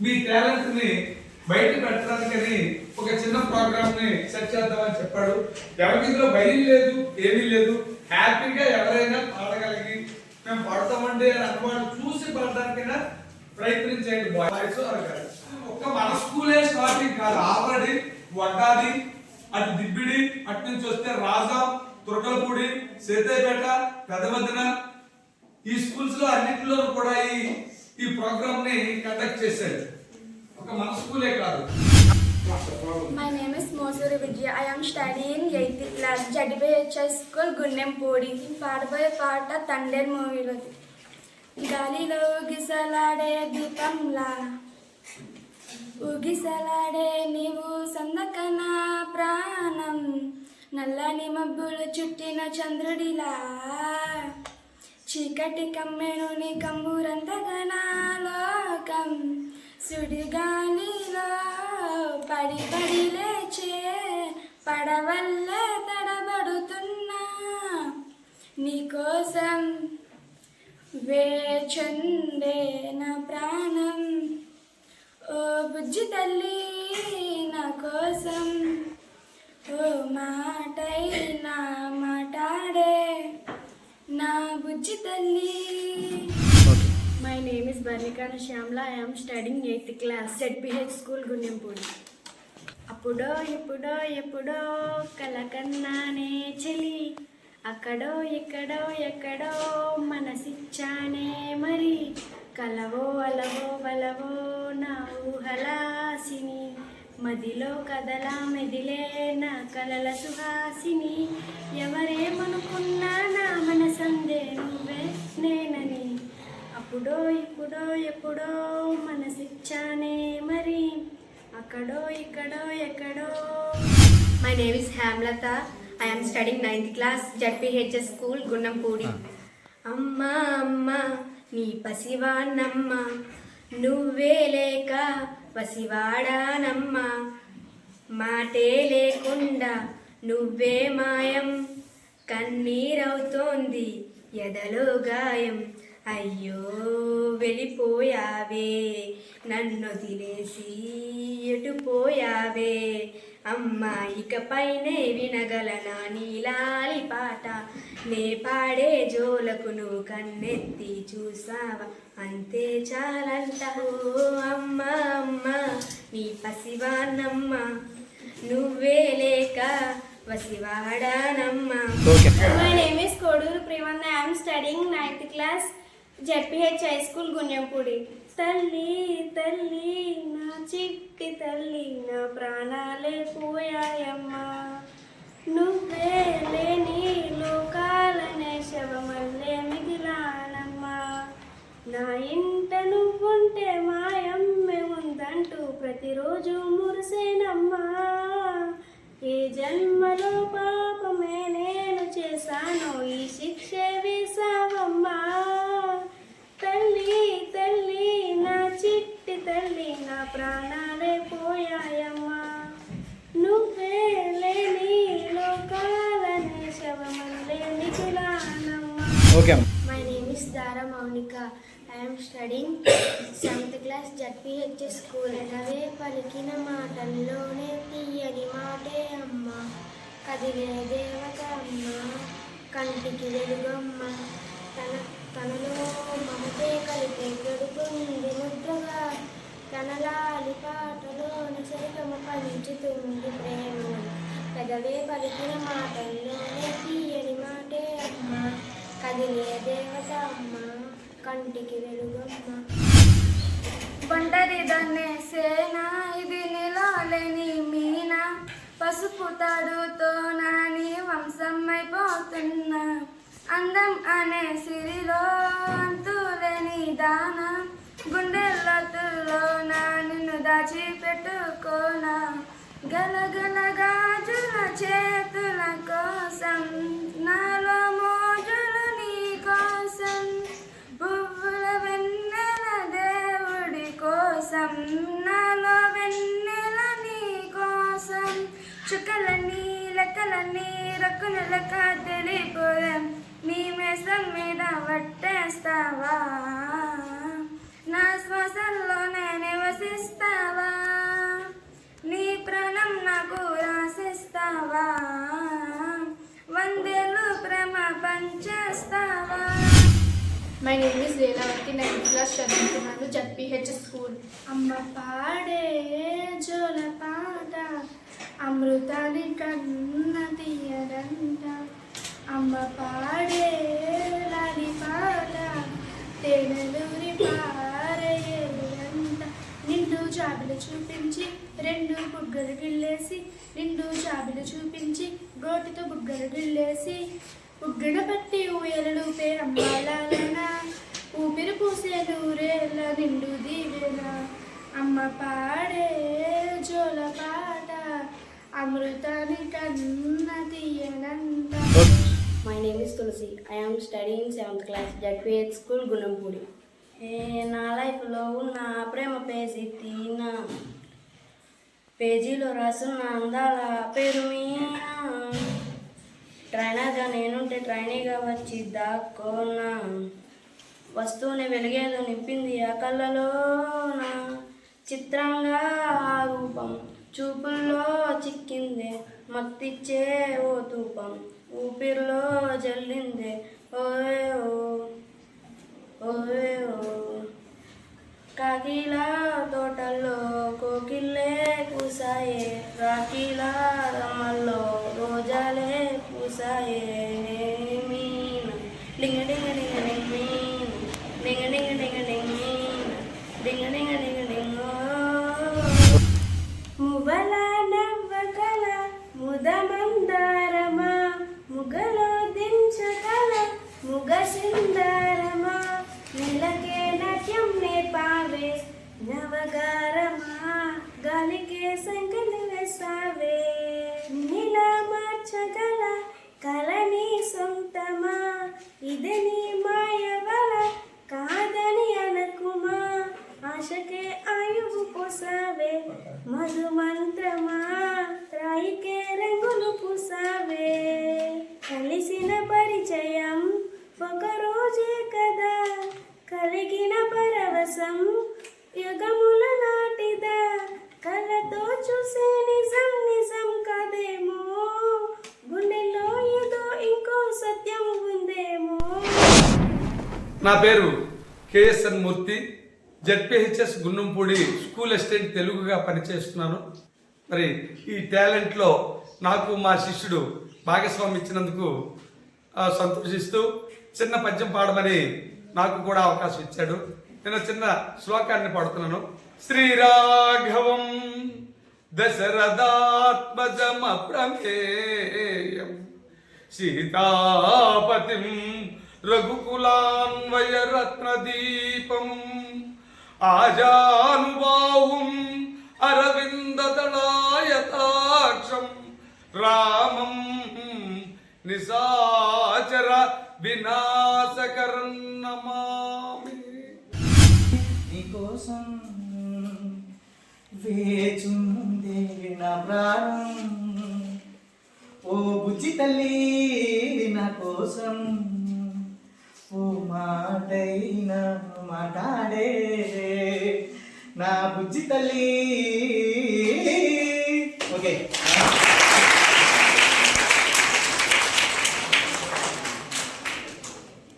మీ టాలెంట్ని బయట పెట్టడానికని ఒక చిన్న ప్రోగ్రామ్ని సెట్ చేద్దామని చెప్పాడు. ఎవరికి ఇందులో భయం లేదు ఏమీ లేదు. హ్యాపీగా ఎవరైనా పాడగలిగి మేము పాడతామండి అని అనుమానం చూసి పాడడానికైనా ప్రయత్నించండి బాయ్స్ ఒక్క మన స్కూలే స్టార్టింగ్ కాదు. ఆల్రెడీ వడ్డాది అటు దిబ్బిడి అటు నుంచి వస్తే రాజా తురకలపూడి సేతేపేట పెదవదిన ఈ స్కూల్స్లో అన్నింటిలో కూడా ఈ ఈ ప్రోగ్రామ్ని కండక్ట్ చేశారు. ఒక మన స్కూలే కాదు. My name is Mosuri Vidya. I am studying 8th class, JDBHI School, గున్నెంపూడి పాడబోయే పాట తండేర్ మూవీలో గాలిలో గిసలాడే దీపంలా ఊగిసలాడే నీవు సందకన ప్రాణం నల్లని మబ్బులు చుట్టిన చంద్రుడిలా చీకటి కమ్మెను నీ కంబురంతగనాలోకం సుడిగానిలో పడి పడి లేచే పడవల్లే తడబడుతున్నా నీకోసం వేచందే నా ప్రాణం. ఓ బుజ్జి తల్లి నా కోసం ఓ మాటై నా మాటాడే నా బుజ్జి తల్లి. My name is Barnikana Shyamla. I am studying 8th class, school Gundempudi అప్పుడో ఎప్పుడో ఎప్పుడో కలకన్నానే చెలి. అక్కడో ఎక్కడో ఎక్కడో మనసిచ్చానే మరి. కలవో అలవో వలవో నా ఊహలాసిని. మదిలో కదలా మెదిలే నా కలల సుహాసిని. ఎవరేమనుకున్నా నా మనసందే నువ్వే నేనని. అప్పుడో ఇప్పుడో ఎప్పుడో మనసిచ్చానే మరి. అక్కడో ఇక్కడో ఎక్కడో. My name is Hamlata. I am studying 9th class, ZPHS School, Gunnempudi. అమ్మా అమ్మా నీ పసివాణమ్మ నువ్వే లేక పసివాడానమ్మా మాటే లేకుండా నువ్వే మాయం. కన్నీరవుతోంది ఎదలో గాయం. అయ్యో వెళ్ళిపోయావే నన్ను తినేసి ఎటు పోయావే అమ్మా ఇకపైనే వినగలనా? నీలాలి పాట. నే పాడే జోలకు నువ్వు కన్నెత్తి చూసావా? అంతే చాలంట. ఓ అమ్మా అమ్మా నీ పసివానమ్మ. నువ్వే లేక వసివాడానమ్మా. My name is Koduru Premanda. I am studying 9th class, ZPH High School, గున్నెంపూడి తల్లి తల్లి నా చిట్టి తల్లి నా ప్రాణాలే పోయాయమ్మా. నువ్వే లేని లోకాలనే శవమల్లే మిగిలానమ్మా. నా ఇంట నువ్వుంటే మాయమ్మే ఉందంటూ ప్రతిరోజు మురిసేనమ్మా. ఏ జన్మలో పాపమే నేను చేశానో ఈ శిక్షే వేశావమ్మా. ప్రాణాలే పోయాయమ్మా. నువ్వే లేని లోకాలనే శవమల్లే మిగిలానమ్మా okay name is Dara Maunika. I am studying 7th class ZPH school. నవే పలికిన మాటల్లోనే తీయని మాటే అమ్మ. కదిలే దేవత అమ్మ. కంటికి వెలుగమ్మ. తన తనలో మమతే కలిపే గడుపుంది ముద్రగా. తనలాలి పాటలోన సరిగమ పంచుతుంది ప్రేమ. పెదవే పలికిన మాటల్లోనే తీయని మాటే అమ్మ. కదిలే దేవత అమ్మ కంటికి వెలుగమ్మ. ఒంటరి దన్నే సేన ఇది నిలవలేని మీన. పసుపు తాడుతో నాని వంశం అయిపోతున్నా అందం అనే సిరిలో అంతులేని దాన. గుండెలతులో నా నిన్ను దాచి పెట్టుకోనా గలగల గాజుల చేతుల కోసం నాలో మోజులు నీ కోసం పువ్వుల వెన్నెల దేవుడి కోసం నాలో వెన్నెల నీ కోసం. చుక్కలన్నీ లెక్కలన్నీ రక్కుల లెక్క తెలిపోదాం నీ మేసం మీద వట్ట my name is Leelavathi ninth class చదువుతున్నాను జడ్పిహెచ్ స్కూల్ అమ్మ పాడే జోల పాట అమృతాని కన్న తీయరంట అమ్మ పాడే లాలి పాట తేనెలూరి పారేయంట నిండు జాబిలు చూపించి రెండు బుగ్గలు is Tulsi. I am studying seventh class ZPH school Gunampudi ఏ నా లైఫ్లో ఉన్న ప్రేమ పేజీ తీనా. పేజీలో రాసున్న అందాల పేరు మీనా. ట్రైనర్గా నేనుంటే ట్రైనీగా వచ్చి దాక్కోనా వస్తువుని వెలిగేదో నింపింది ఆ కళ్ళలోన. చిత్రంగా ఆ రూపం చూపుల్లో చిక్కిందే. మత్తిచ్చే ఓ తూపం. ఊపిరిలో జల్లిందే సుందరమా నెలకే నాట్యం నేర్పావే నవగారమా గాలికే సంకలి వేసావే నీలా మార్చగల కల నీ సొంతమా ఇది నీ మాయవల కాదని అనకుమా. ఆశకే ఆయువు పోసావే మధుమంత్రమా ఒక రోజే కదా. కలిగిన పరవశం యుగముల నాటిదా. కళ్ళతో చూసే నిజం నిజం కదేమో. గుండెలో ఏదో ఇంకో సత్యం ఉందేమో. నా పేరు KSN Murthy. ZPHS Gunnampudi school assistant తెలుగుగా పనిచేస్తున్నాను. మరి ఈ టాలెంట్లో నాకు మా శిష్యుడు భాగస్వామి ఇచ్చినందుకు సంతోషిస్తూ చిన్న పద్యం పాడమని నాకు కూడా అవకాశం ఇచ్చాడు. నేను చిన్న శ్లోకాన్ని పాడుతున్నాను. శ్రీరాఘవం దశరథాత్మజమ ప్రమేయం. సీతాపతిం రఘుకులాన్వయ రత్నదీపం ఆజానుబాహుం అరవిందదళాయతాక్షం. రామం నిశాచర వినాశకరం నమామి నీకోసం వేచుందే నా ప్రాణం. ఓ బుజ్జి తల్లి నా కోసం ఓ మాటైనా మాట్లాడే నా బుజ్జి తల్లి ఓకే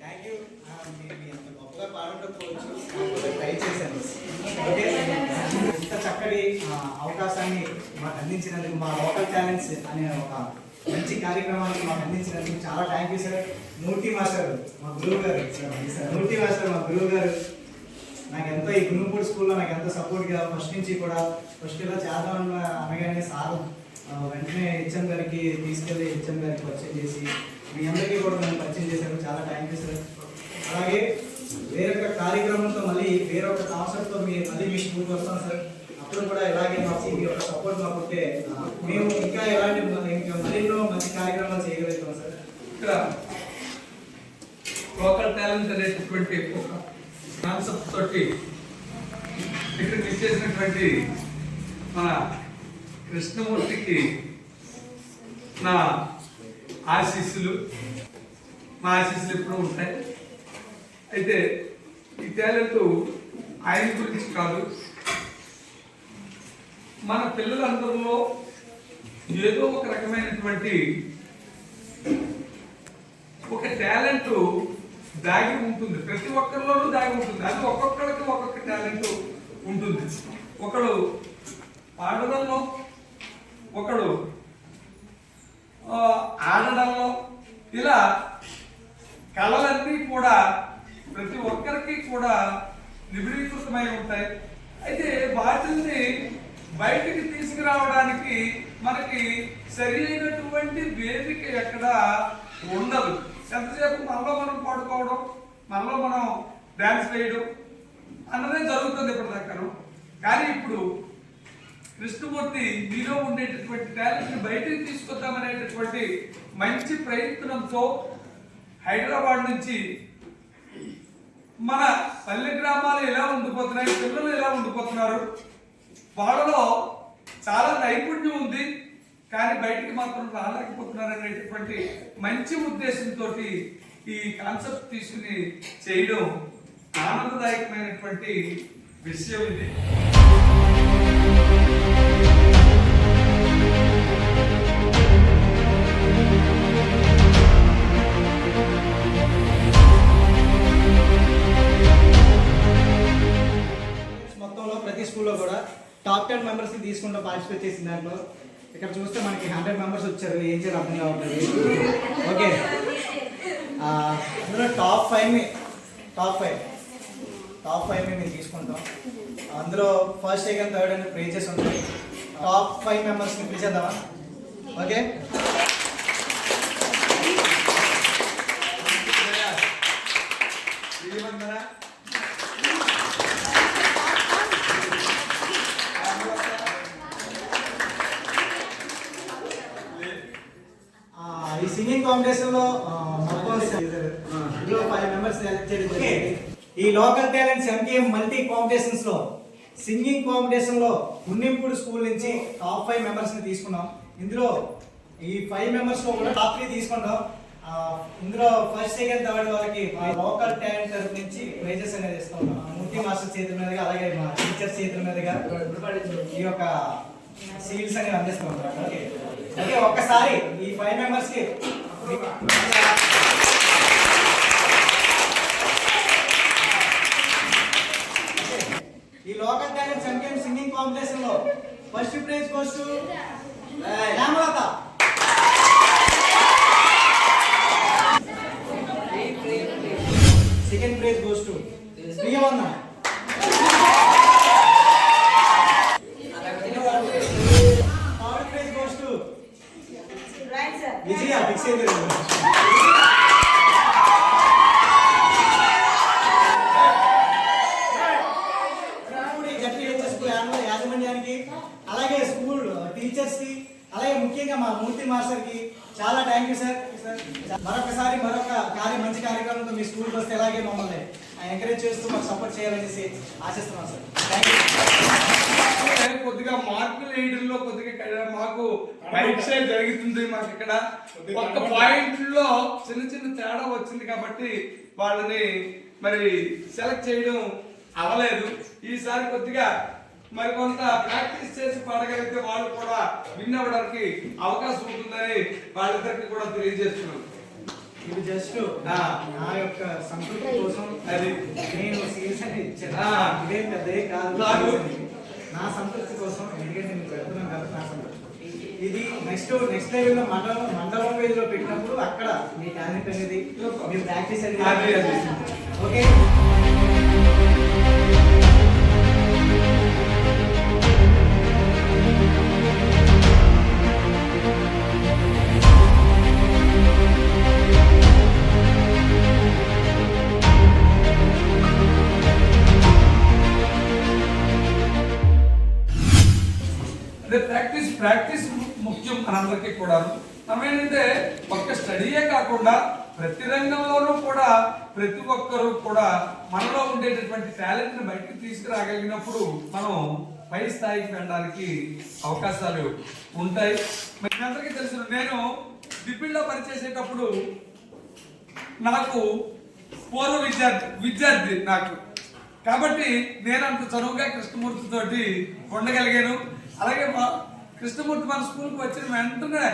థ్యాంక్ యూ మీరు ఎంత గొప్పగా పాడుకోవచ్చు ట్రై చేశాను ఓకే ఇంత చక్కటి ఆ, అవకాశాన్ని మాకు అందించినందుకు మా లోకల్ టాలెంట్స్ అనే ఒక మంచి కార్యక్రమానికి మాకు అందించినందుకు చాలా thank you sir Murthy master మా గురువు గారు మూర్తి మాస్టర్ మా గురువు గారు నాకు ఎంతో ఈ గురుపూడి స్కూల్లో నాకు ఎంతో సపోర్ట్గా ఫస్ట్ నుంచి కూడా ఫస్ట్ ఇలా చేద్దాం అనగానే సార్ వెంటనే హెచ్ఎం గారికి తీసుకెళ్ళి హెచ్ఎం గారికి పరిచయం చేసి మీ అందరికీ కూడా నన్ను పరిచయం చేశారు. చాలా థ్యాంక్ యూ సార్ అలాగే వేరొక కార్యక్రమంతో మళ్ళీ వేరొక కాన్సెప్ట్తో మీ మళ్ళీ మీ స్కూల్కి వస్తాం సార్ అప్పుడు కూడా ఇలాగే మాకు యొక్క సపోర్ట్ మాకు ఉంటే మేము ఇంకా ఎలాంటి ఇంకా మరెన్నో మంచి కార్యక్రమాలు చేయగలుగుతాం సార్. ఇక్కడ లోకల్ టాలెంట్ అనేటటువంటి ఒక కాన్సెప్ట్ తోటి ఇక్కడ ఇచ్చేసినటువంటి మన కృష్ణమూర్తికి నా ఆశీస్సులు మా ఆశీస్సులు ఎప్పుడూ ఉంటాయి. అయితే ఈ టాలెంట్ ఆయన గురించి కాదు. మన పిల్లలందరిలో ఏదో ఒక రకమైనటువంటి ఒక టాలెంట్ దాగి ఉంటుంది. ప్రతి ఒక్కరిలోనూ దాగి ఉంటుంది. అది ఒక్కొక్కరికి ఒక్కొక్క టాలెంట్ ఉంటుంది. ఒకడు పాడడంలో ఒకడు ఆడడంలో ఇలా కళలన్నీ కూడా ప్రతి ఒక్కరికి కూడా నిబిడీకృతమై ఉంటాయి. అయితే వాటిని బయటికి తీసుకురావడానికి మనకి సరి అయినటువంటి వేదిక ఎక్కడ ఉండదు. ఎంతసేపు మనలో మనం పాడుకోవడం మనలో మనం డ్యాన్స్ వేయడం అన్నదే జరుగుతుంది ఇప్పటిదాకాను కానీ ఇప్పుడు కృష్ణమూర్తి మీలో ఉండేటటువంటి టాలెంట్ని బయటికి తీసుకొద్దామనేటటువంటి మంచి ప్రయత్నంతో హైదరాబాద్ నుంచి మన పల్లె గ్రామాలు ఎలా ఉండిపోతున్నాయి పిల్లలు ఎలా ఉండిపోతున్నారు వాళ్ళలో చాలా నైపుణ్యం ఉంది కానీ బయటికి మాత్రం రాలేకపోతున్నారు అనేటటువంటి మంచి ఉద్దేశంతో ఈ కాన్సెప్ట్ తీసుకుని చేయడం ఆనందదాయకమైనటువంటి విషయం ఇది. మొత్తంలో ప్రతి స్కూల్లో కూడా టాప్ టెన్ మెంబర్స్ తీసుకుంటూ పార్టిసిపేట్ చేసిన దాంట్లో ఇక్కడ చూస్తే మనకి హండ్రెడ్ మెంబర్స్ వచ్చారు. ఏం చేయాలి అర్థం కావట్లేదు. ఓకే అందులో top five top five top five మేము తీసుకుంటాం. అందులో ఫస్ట్ సెకండ్ థర్డ్ అని ప్రేజెస్ ఉంటాయి. టాప్ ఫైవ్ మెంబర్స్ని పిలిచేద్దామా ఓకే శ్రీవందన ఆ, ఈ సింగింగ్ కాంపిటీషన్లో ఆ, మొత్తం ఇందులో ఫైవ్ మెంబర్స్ సెలెక్ట్ చేయడం జరిగింది. ఈ లోకల్ టాలెంట్స్ ఎంటీఎం మల్టీ కాంపిటీషన్స్లో సింగింగ్ కాంపిటీషన్లో ఉన్నింపూడి స్కూల్ నుంచి టాప్ ఫైవ్ మెంబర్స్ని తీసుకున్నాం ఇందులో ఈ ఫైవ్ మెంబర్స్లో కూడా టాప్ త్రీ తీసుకుంటాం ఇందులో ఫస్ట్ సెకండ్ థర్డ్ వాళ్ళకి మా లోకల్ టాలెంట్ తరఫు నుంచి ప్రైజెస్ అనేది ఇస్తాం మూర్తి మాస్టర్ చేతుల మీదుగా అలాగే మా టీచర్స్ చేతుల మీదుగా ఈ యొక్క సీల్స్ అనేవి అందిస్తాం అన్నమాట. ఓకే ఒక్కసారి ఈ ఫైవ్ మెంబర్స్ ఈ లోకల్ టాలెంట్ ఛాంపియన్ సింగింగ్ కాంపిటీషన్లో first prize goes to Ramalatha. Second prize goes to school టీచర్స్కి అలాగే ముఖ్యంగా మా మూర్తి మాస్టర్కి చాలా థ్యాంక్ యూ సార్ మరొకసారి మరొక కార్య మంచి కార్యక్రమంతో మీ స్కూల్కి వస్తే ఎలాగే మమ్మల్ని ఎంకరేజ్ చేస్తూ మాకు సపోర్ట్ చేయాలనేసి ఆశిస్తున్నాం సార్ థ్యాంక్ యూ కొద్దిగా మార్కులు వేయడంలో కొద్దిగా మాకు పరీక్ష జరుగుతుంది మాకు ఇక్కడ. ఒక్క పాయింట్లో చిన్న చిన్న తేడా వచ్చింది కాబట్టి వాళ్ళని మరి సెలెక్ట్ చేయడం అవ్వలేదు ఈసారి కొద్దిగా మరి కొంత ప్రాక్టీస్ చేసి పాడగలిగితే వాళ్ళు కూడా విన్ అవ్వడానికి అవకాశం ఉంటుందని వాళ్ళిద్దరికి కూడా తెలియజేస్తున్నాను ఇది జస్ట్. నా యొక్క సంతృప్తి కోసం అది. నేను సీరియస్ ఇచ్చాను. ఇదేం పెద్ద కాదు. నా సంతృప్తి కోసం ఎందుకంటే నేను పెడుతున్నాను కాబట్టి నా సంతృప్తి ఇది నెక్స్ట్ నెక్స్ట్ లెవెల్లో మండలం మండలం వేజ్లో పెట్టినప్పుడు అక్కడ మీ టాలెంట్ అనేది మీరు ప్రాక్టీస్ అనేది. ఓకే మనందరికీ కూడా మనం ఏంటంటే ఒక్క స్టడీయే కాకుండా ప్రతి రంగంలోనూ కూడా ప్రతి ఒక్కరూ కూడా మనలో ఉండేటటువంటి టాలెంట్ని బయటకు తీసుకురాగలిగినప్పుడు మనం పై స్థాయికి వెళ్ళడానికి అవకాశాలు ఉంటాయి. మరి మీ అందరికీ తెలుసు నేను డిపిల్లో పనిచేసేటప్పుడు నాకు పూర్వ విద్యార్థి విద్యార్థి నాకు. కాబట్టి నేను అంత చనువుగా కృష్ణమూర్తితోటి ఉండగలిగాను. అలాగే మా కృష్ణమూర్తి మన స్కూల్కి వచ్చిన వెంటనే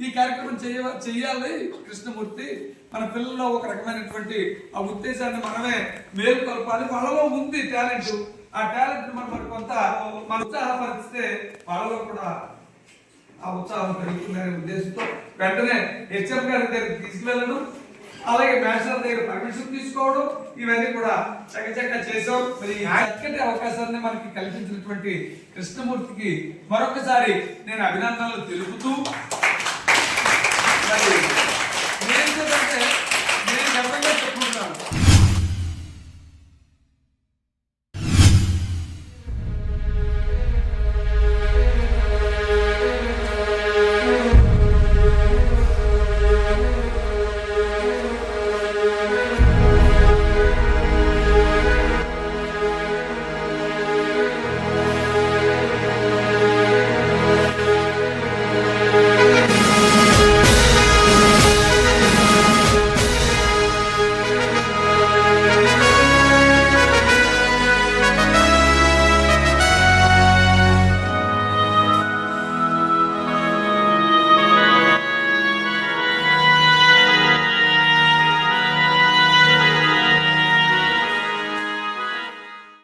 ఈ కార్యక్రమం చేయ చేయాలి కృష్ణమూర్తి మన పిల్లల్లో ఒక రకమైనటువంటి ఆ ఉద్దేశాన్ని మనమే మేలుకొల్పాలి. వాళ్ళలో ఉంది టాలెంట్. ఆ టాలెంట్ మనం కొంత మన ఉత్సాహపరిస్తే వాళ్ళలో కూడా ఆ ఉత్సాహం పెరుగుతుందనే ఉద్దేశంతో వెంటనే హెచ్ఎం గారి దగ్గరికి తీసుకెళ్ళడం అలాగే మేషాల దగ్గర పర్మిషన్ తీసుకోవడం ఇవన్నీ కూడా చక్కచక్క చేసాం మరి చక్కటి అవకాశాన్ని మనకి కల్పించినటువంటి కృష్ణమూర్తికి మరొకసారి నేను అభినందనలు తెలుపుతూ మరి నేను ఏంటంటే నేను గర్వంగా చెప్పుకుంటున్నాను